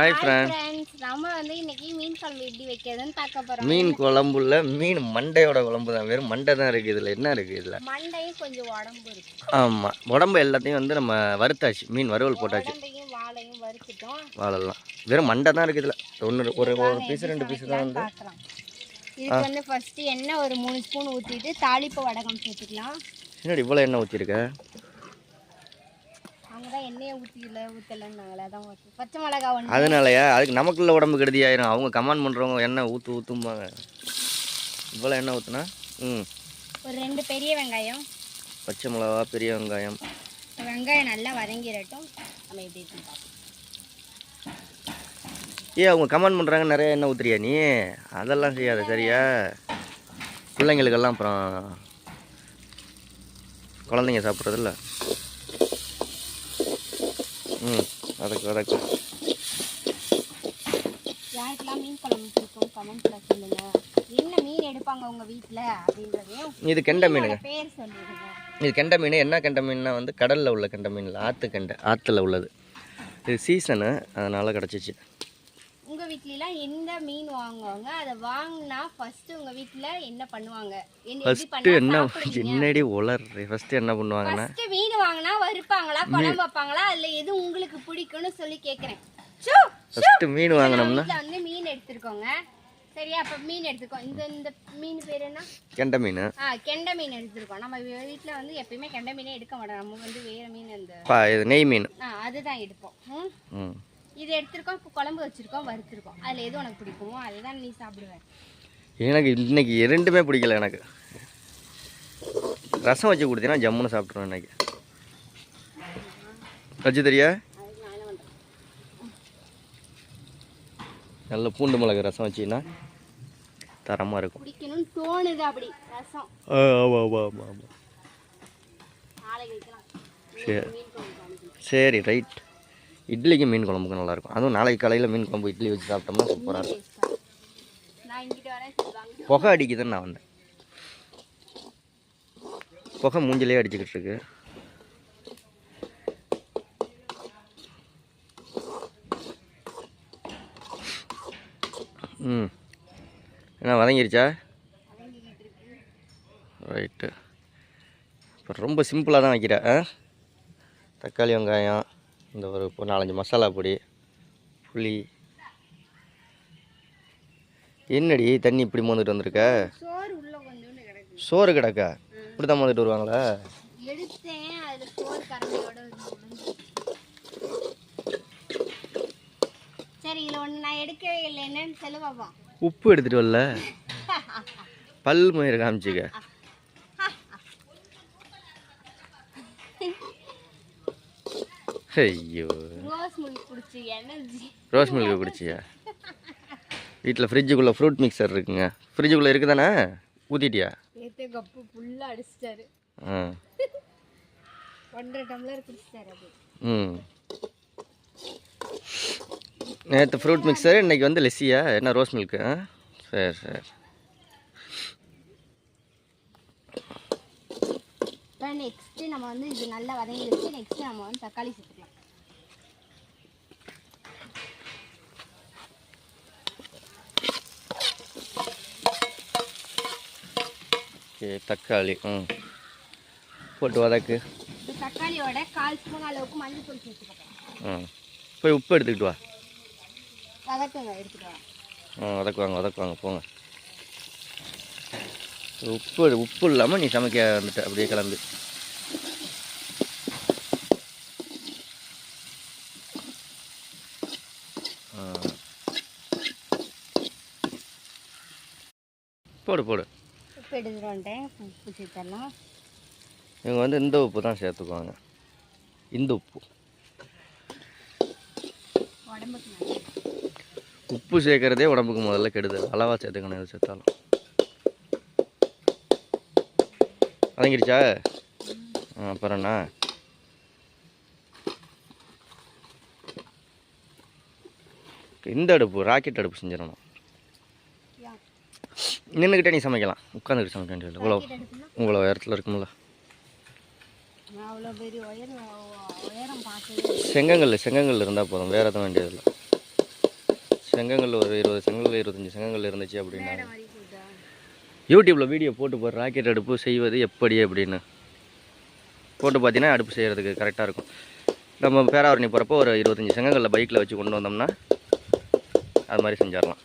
Hi friend friends நம்ம வந்து இன்னைக்கு மீன் குழம்பு எப்படி வைக்கிறதுன்னு பார்க்க போறோம். மீன் குழம்புல மீன் மண்டையோட குழம்பு தான். வெறும் மண்டை தான் இருக்குது இதில். என்ன இருக்குது இதில்? மண்டையும் கொஞ்சம் உடம்பு இருக்கு. ஆமாம் உடம்பு எல்லாத்தையும் வந்து நம்ம வறுத்தாச்சு. மீன் வறுவல் போட்டாச்சு. வாழையும் வறுத்துட்டோம். வாழலாம். வெறும் மண்டை தான் இருக்குது இதில். ஒன்று ஒரு ஒரு பீஸ் ரெண்டு பீஸ் தான் வந்து. இதுக்கு வந்து ஃபர்ஸ்ட் எண்ணெய் ஒரு மூணு ஸ்பூன் ஊற்றிட்டு தாளிப்பு வடகம் சேர்த்துக்கலாம். என்னடி இவ்வளோ எண்ணெய் ஊற்றிருக்க அவங்க தான் எண்ணெயை ஊற்றிக்கல ஊற்றலன்னாங்களே அதான் ஊற்றி பச்சை மிளகா ஒன்று அதனாலயா? அதுக்கு நமக்குள்ள உடம்பு கெடுதி ஆயிரும் அவங்க கமெண்ட் பண்ணுறவங்க எண்ணெய் ஊற்று ஊற்றும்பாங்க இவ்வளோ எண்ணெய் ஊற்றுனா ம். ஒரு ரெண்டு பெரிய வெங்காயம். பச்சை மிளகா பெரிய வெங்காயம். வெங்காயம் நல்லா வதங்கிடட்டும். நம்ம எப்படி ஏ அவங்க கமெண்ட் பண்ணுறாங்க நிறைய எண்ணெய் ஊற்றுறியா நீ? அதெல்லாம் செய்யாத சரியா? பிள்ளைங்களுக்கெல்லாம் அப்புறம் குழந்தைங்க சாப்பிட்றதில்ல. ம் வதக்கு வதக்கு யாருக்கெல்லாம் மீன் குழம்பு பிடிக்கும் கமெண்ட்ல சொல்லுங்க. என்ன மீன் எடுப்பாங்க உங்க வீட்டில் அப்படின்றதையும் இது கெண்டை மீனுங்க. பேர் சொல்லிடுங்க. இது கெண்டை மீன் என்ன கெண்டை மீன்னா வந்து கடலில் உள்ள கெண்டை மீன் இல்லை ஆற்று கெண்டை ஆற்றுல உள்ளது. இது சீசனு அதனால் கிடச்சிச்சு. உங்க வீட்லலாம் எந்த மீன் வாங்குவாங்க? அதை வாங்கினா ஃபர்ஸ்ட் உங்க வீட்ல என்ன பண்ணுவாங்க? ஃபஸ்ட்டு என்ன என்னடி உலர் ஃபஸ்ட்டு என்ன பண்ணுவாங்கன்னா வாங்கினா வறுப்பாங்களா குழம்பு வைப்பாங்களா அதுல எது உங்களுக்கு பிடிக்கும்னு சொல்லி ஷூ. ஃபஸ்ட்டு மீன் வாங்கினோம்னா? வந்து மீன் எடுத்துருக்கோங்க. சரியா அப்ப மீன் எடுத்துக்கோ. இந்த இந்த மீன் பேர் என்ன? கெண்டை மீன். ஆ கெண்டை மீன் எடுத்துருக்கோம். நம்ம வீட்ல வந்து எப்பயுமே கெண்டை மீனே எடுக்க மாட்டோம். நம்ம வந்து வேற மீன் அந்த பா இது நெய் மீன். ஆ அதுதான் எடுப்போம். ம். இது எடுத்திருக்கோம். இப்போ குழம்பு வச்சிருக்கோம் வறுத்திருக்கோம். அதுல எது உனக்கு பிடிக்குமோ அதுதான் நீ சாப்பிடுவ. எனக்கு இன்னைக்கு இரண்டுமே பிடிக்கல எனக்கு. ரசம் வச்சு கொடுத்தீங்கன்னா ஜம்முன்னு சாப்பிட்ருவேன் இன்னைக்கு. வச்சு தெரியா? அதுக்கு நான் என்ன பண்றேன் நல்ல பூண்டு மிளகு ரசம் வச்சிங்கன்னா தரமாக இருக்கும். சரி. சரி ரைட். இட்லிக்கு மீன் குழம்புக்கு நல்லாயிருக்கும். அதுவும் நாளைக்கு காலையில் மீன் குழம்பு இட்லி வச்சு சாப்பிட்டோம்னா சூப்பராக இருக்கும். புகை அடிக்குதுன்னு நான் வந்தேன். புகை மூஞ்சிலே அடிச்சுக்கிட்டு இருக்கு. ம். என்ன வதங்கிருச்சா? ரைட்டு இப்போ ரொம்ப சிம்பிளாக தான் வைக்கிற ஆ? தக்காளி வெங்காயம் இந்த ஒரு இப்போ நாலஞ்சு மசாலா பொடி புளி. என்னடி தண்ணி இப்படி மோந்துட்டு வந்திருக்க? சோறு கிடக்கா. இப்படி தான் மோந்துட்டு வருவாங்களா எடுத்தேன் அதுல சோறு கரண்டியோட விழுந்துருச்சு. சரி இதுல ஒண்ணு நான் எடுக்கவே இல்லை. என்னன்னு சொல்லு பாப்போம் உப்பு எடுத்துட்டு வரல. பல் மயிர் காமிச்சிக்க. ஐயோ. ரோஸ் மில்க் குடிச்சு எனர்ஜி ரோஸ் மில்க் குடிச்சியா? வீட்டில் ஃப்ரிட்ஜுக்குள்ளே ஃப்ரூட் மிக்சர் இருக்குங்க. ஃப்ரிட்ஜுக்குள்ளே இருக்குதானே? ஊற்றிட்டியா நேற்று கப்பு ஃபுல்லா அடிச்சிட்டாரு. ஆ. ஒன்றரை டம்ளர் குடிச்சிட்டாரு அது. ம். நேற்று ஃப்ரூட் மிக்சர் இன்னைக்கு வந்து லெஸ்ஸியா என்ன ரோஸ் மில்க்கு சரி சரி. இப்போ நெக்ஸ்ட் நம்ம வந்து இது நல்லா வதங்கிடுச்சு நெக்ஸ்ட் நம்ம வந்து தக்காளி சேர்த்துக்கலாம். ஓகே தக்காளி ம். போட்டு வதக்கு. தக்காளியோட கால் ஸ்பூன் அளவுக்கு மஞ்சள் தூள் சேர்த்துக்கலாம். ம். போய் உப்பு எடுத்துக்கிட்டு வா. வதக்குங்க வா ஆ வதக்குவாங்க வதக்குவாங்க போங்க. உப்பு உப்பு இல்லாமல் நீ சமைக்க வந்துட்ட அப்படியே கிளம்பு. ஆ. போடு போடு. உப்பு சேர்த்துடலாம். இவங்க வந்து இந்த உப்பு தான் சேர்த்துக்குவாங்க. இந்த உப்பு. உடம்புக்கு உப்பு சேர்க்கறதே உடம்புக்கு முதல்ல கெடுதல் அளவாக சேர்த்துக்கணும் எது சேர்த்தாலும். வதங்கிருச்சா ஆ அப்புறம்ண்ணா இந்த அடுப்பு ராக்கெட் அடுப்பு செஞ்சிடணும். நின்றுக்கிட்டே நீ சமைக்கலாம். உட்காந்துக்கிட்டு சமைக்க வேண்டியது இவ்வளோ இவ்வளோ இடத்துல இருக்கும்ல. செங்கங்கல் செங்கங்கல் இருந்தால் போதும். வேறு எதுவும் வேண்டியதில்லை. செங்கங்கள் ஒரு இருபது செங்கல் இருபத்தஞ்சி செங்கல் இருந்துச்சு அப்படின்னா. யூடியூப்பில் வீடியோ போட்டு போகிற ராக்கெட் அடுப்பு செய்வது எப்படி அப்படின்னு. போட்டு பார்த்தீங்கன்னா அடுப்பு செய்கிறதுக்கு கரெக்டாக இருக்கும். நம்ம பேராவரணி போகிறப்போ ஒரு இருபத்தஞ்சி செங்கங்களில் பைக்கில் வச்சு கொண்டு வந்தோம்னா அது மாதிரி செஞ்சிடலாம்.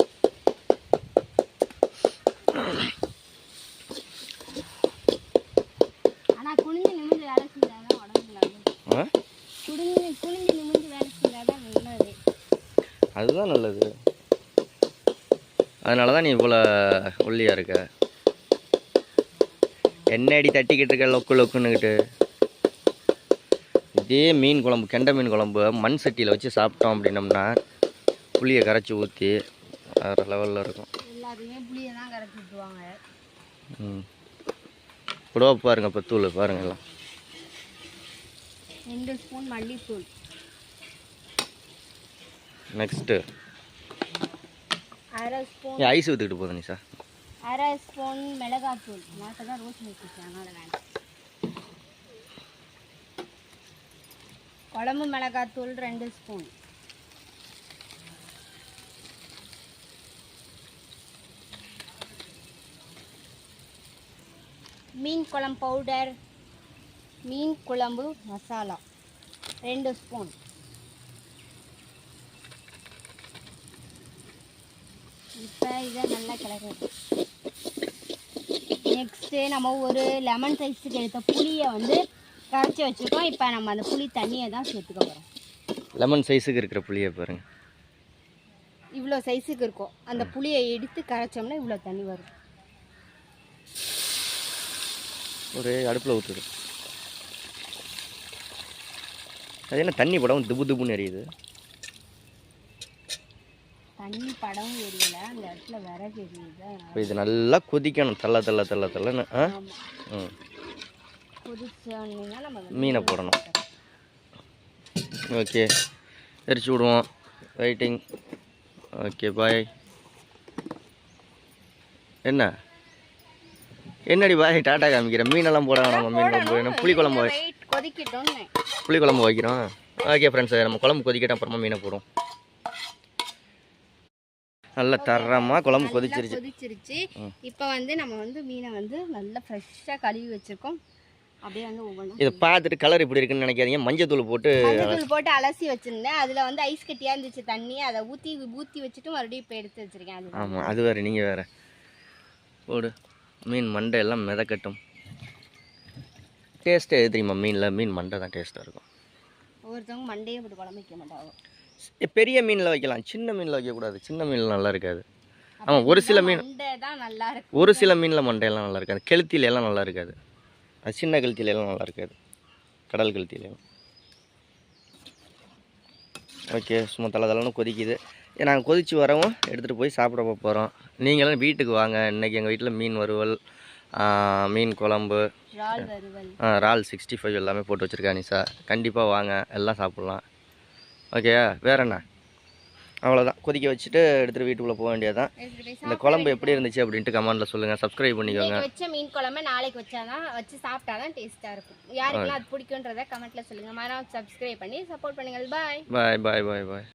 குனிஞ்சு நிமிந்து வேலை செஞ்சாதான் உடம்பு குனிஞ்சு குனிஞ்சு நிமிந்து வேலை செஞ்சாதான் அதுதான் நல்லது. அதனால தான் நீ இவ்வளோ ஒல்லியாக இருக்க. என்ன அடி தட்டிக்கிட்டு இருக்க லொக்கு லொக்குன்னுக்கிட்டு இதே மீன் குழம்பு கெண்டை மீன் குழம்பு மண் சட்டியில் வச்சு சாப்பிட்டோம் அப்படின்னம்னா புளியை கரைச்சி ஊற்றி வேறு லெவலில் இருக்கும். எல்லாத்தையுமே புளியை தான் கரைச்சி விட்டுருவாங்க ம். கூடவா பாருங்க இப்போ தூள் பாருங்க எல்லாம். ரெண்டு ஸ்பூன் மல்லித்தூள். நெக்ஸ்ட்டு அரை ஸ்பூன். ஏன் ஐஸ் ஊற்றிக்கிட்டு போதும் நீ சார் அரை ஸ்பூன் மிளகாத்தூள். மாட்ட தான் ரோஸ் மில்க் வச்சாங்க அதை வேண்டாம். குழம்பு மிளகாத்தூள் ரெண்டு ஸ்பூன். மீன் குழம்பு பவுடர் மீன் குழம்பு மசாலா ரெண்டு ஸ்பூன். இப்போ இதை நல்லா கிளறது நெக்ஸ்ட்டு நம்ம ஒரு லெமன் சைஸுக்கு எடுத்த புளியை வந்து கரைச்சி வச்சுருக்கோம். இப்போ நம்ம அந்த புளி தண்ணியை தான் சேர்த்துக்க போகிறோம் லெமன் சைஸுக்கு இருக்கிற புளியை பாருங்க. இவ்வளோ சைஸுக்கு இருக்கும். அந்த புளியை எடுத்து கரைச்சோம்னா இவ்வளோ தண்ணி வரும். ஒரு அடுப்பில் ஊற்றுது அது என்ன தண்ணி படம் துபு துபுன்னு எரியுது? தண்ணி படமும் எரியல அந்த இடத்துல விறகு எரியுது இப்போ இது நல்லா கொதிக்கணும். தள்ள தள்ள தள்ள தள்ளன்னு ஆ? ம். கொதிச்சோன்னா நம்ம மீனை போடணும். ஓகே. எரிச்சு விடுவோம். வெயிட்டிங் ஓகே பாய் என்ன? என்னடி பாய் டாட்டா காமிக்கிறேன் மீனெல்லாம் போட வேணாம்? மீன் குழம்பு வேணும். புளி குழம்பு வை- வெயிட் கொதிக்கட்டும்னு. புளி குழம்பு வைக்கிறோம். ஓகே ஃப்ரெண்ட்ஸ் நம்ம குழம்பு கொதிக்கட்டும் அப்புறமா மீனை போடுவோம். நல்ல தரமாக குழம்பு கொதிச்சிருச்சு. கொதிச்சிருச்சு. இப்போ வந்து நம்ம வந்து மீனை வந்து நல்லா ஃப்ரெஷ்ஷாக கழுவி வச்சுருக்கோம். அப்படியே வந்து ஒவ்வொன்றும் இதை பார்த்துட்டு கலர் இப்படி இருக்குன்னு நினைக்காதீங்க. மஞ்சத்தூள் போட்டு மஞ்சத்தூள் போட்டு அலசி வச்சிருந்தேன். அதில் வந்து ஐஸ் கட்டியாக இருந்துச்சு தண்ணி. அதை ஊற்றி ஊற்றி வச்சுட்டு மறுபடியும் இப்போ எடுத்து வச்சிருக்கேன் அது. ஆமாம் அது வேறு நீங்கள் வேறு. போடு. மீன் மண்டை எல்லாம் மிதக்கட்டும். டேஸ்ட்டு எது தெரியுமா? மீனில் மீன் மண்டை தான் டேஸ்ட்டாக இருக்கும். ஒவ்வொருத்தவங்க மண்டையே போட்டு குழம்பு வைக்க மாட்டாங்க. பெரிய மீனில் வைக்கலாம். சின்ன மீனில் வைக்கக்கூடாது. சின்ன மீனில் நல்லா இருக்காது. ஆமாம் ஒரு சில மீன் ஒரு சில மீனில் மண்டையெல்லாம் நல்லா இருக்காது. கெளுத்தில எல்லாம் நல்லா இருக்காது. அது சின்ன கெளுத்தில எல்லாம் நல்லா இருக்காது. கடல் கெளுத்தில எல்லாம். ஓகே சும்மா தலை தலைன்னு கொதிக்குது. நாங்கள் கொதித்து வரவும் எடுத்துகிட்டு போய் சாப்பிட போகிறோம் நீங்களும் வீட்டுக்கு வாங்க. இன்றைக்கி எங்கள் வீட்டில் மீன் வறுவல் மீன் குழம்பு இறால் இறால் சிக்ஸ்டி ஃபைவ் எல்லாமே போட்டு வச்சுருக்கா நிஷா கண்டிப்பாக வாங்க. எல்லாம் சாப்பிட்லாம். ஓகேயா வேற என்ன? அவ்வளோதான் கொதிக்க வச்சுட்டு எடுத்துகிட்டு வீட்டுக்குள்ளே போக போய் இந்த குழம்பு எப்படி இருந்துச்சு அப்படின்ட்டு கமெண்ட்டில் சொல்லுங்கள் சப்ஸ்கிரைப் பண்ணிக்கோங்க. வச்ச மீன் குழம்பு நாளைக்கு வச்சாதான் வச்சு சாப்பிட்டாதான் டேஸ்டா இருக்கும். யாருக்கெல்லாம் அது பிடிக்குன்றத கமெண்ட்ல சொல்லுங்க. மறக்காம சப்ஸ்கிரைப் பண்ணி சப்போர்ட் பண்ணுங்க பாய் பாய் பாய் பாய் பாய்